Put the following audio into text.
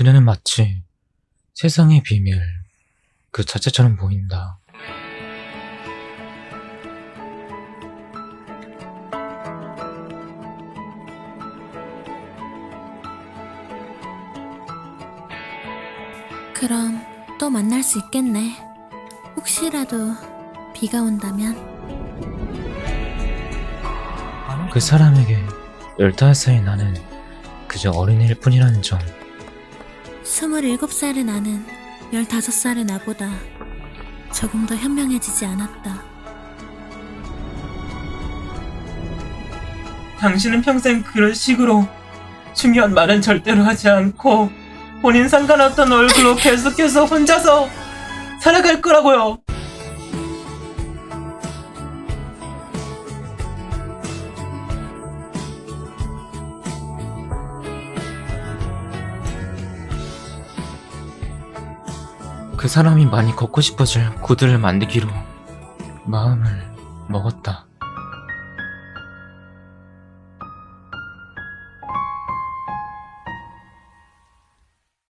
그녀는 마치 세상의 비밀 그 자체처럼 보인다. 그럼 또 만날 수 있겠네. 혹시라도 비가 온다면 그 사람에게 15살이 나는 그저 어린이일 뿐이라는 점. 27살의 나는 15살의 나보다 조금 더 현명해지지 않았다. 당신은 평생 그런 식으로 중요한 말은 절대로 하지 않고 본인 상관없던 얼굴로 계속해서 혼자서 살아갈 거라고요. 그 사람이 많이 걷고 싶어질 구두를 만들기로 마음을 먹었다.